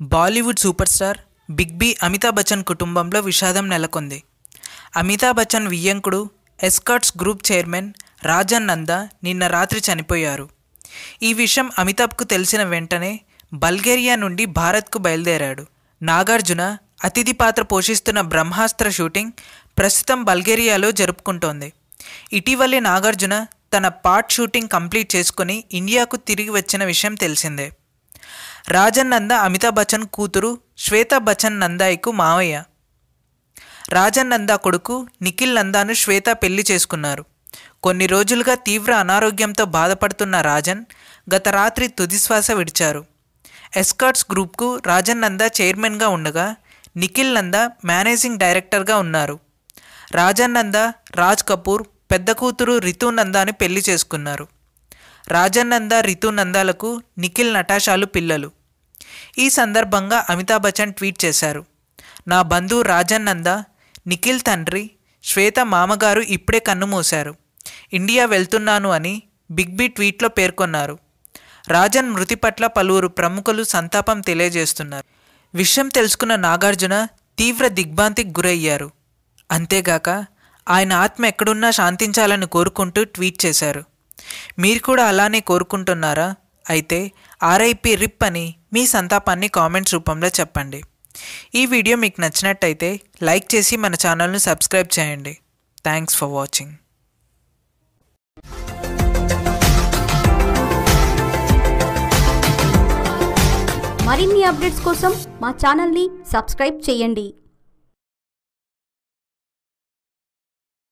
Bollywood superstar big B Amitabh Bachchan కుటుంబంలో విషాదం నెలకొంది. Amitabh Bachchan వియ్యంకుడు Escorts group chairman Rajan Nanda నిన్న రాత్రి చనిపోయారు. ఈ విషయం అమితాబ్కు తెలిసిన వెంటనే బల్గేరియా నుండి భారత్కు బయలుదేరాడు. నాగార్జున అతిథి పాత్ర పోషిస్తున్న బ్రహ్మాస్త్ర షూటింగ్ ప్రస్తుతం బల్గేరియాలో జరుపుకుంటోంది. ఇటీవలే నాగార్జున తన పార్ట్ షూటింగ్ కంప్లీట్ చేసుకుని ఇండియాకు తిరిగి వచ్చిన విషయం తెలిసిందే. రాజన్ నంద అమితాబ్ బచ్చన్ కూతురు శ్వేతా బచ్చన్ నందాయికు మావయ్య. రాజన్ నందా కొడుకు నిఖిల్ నందాను శ్వేత పెళ్ళి చేసుకున్నారు. కొన్ని రోజులుగా తీవ్ర అనారోగ్యంతో బాధపడుతున్న రాజన్ గత రాత్రి తుదిశ్వాస విడిచారు. ఎస్కార్ట్స్ గ్రూప్కు రాజన్ నందా చైర్మన్గా ఉండగా నిఖిల్ నందా మేనేజింగ్ డైరెక్టర్గా ఉన్నారు. రాజన్ నందా రాజ్ కపూర్ పెద్ద కూతురు రితు నందాని పెళ్ళి చేసుకున్నారు. రాజన్ నందా రితు నందాలకు నిఖిల్ నటాషాలు పిల్లలు. ఈ సందర్భంగా అమితాబ్ బచ్చన్ ట్వీట్ చేశారు. నా బంధువు రాజన్నంద నిఖిల్ తండ్రి శ్వేత మామగారు ఇప్పుడే కన్నుమూశారు ఇండియా వెళ్తున్నాను అని బిగ్ బి ట్వీట్లో పేర్కొన్నారు. రాజన్ మృతి పట్ల పలువురు ప్రముఖులు సంతాపం తెలియజేస్తున్నారు. విషయం తెలుసుకున్న నాగార్జున తీవ్ర దిగ్భ్రాంతికి గురయ్యారు. అంతేగాక ఆయన ఆత్మ ఎక్కడున్నా శాంతించాలని కోరుకుంటూ ట్వీట్ చేశారు. మీరు కూడా అలానే కోరుకుంటున్నారా? అయితే ఆర్ఐపి రిప్ అని మీ సంతాపాన్ని కామెంట్స్ రూపంలో చెప్పండి. ఈ వీడియో మీకు నచ్చినట్టయితే లైక్ చేసి మన ఛానల్ను సబ్స్క్రైబ్ చేయండి. థ్యాంక్స్ ఫర్ వాచింగ్ మరిన్ని అప్డేట్స్ కోసం మా ఛానల్ని సబ్స్క్రైబ్ చేయండి.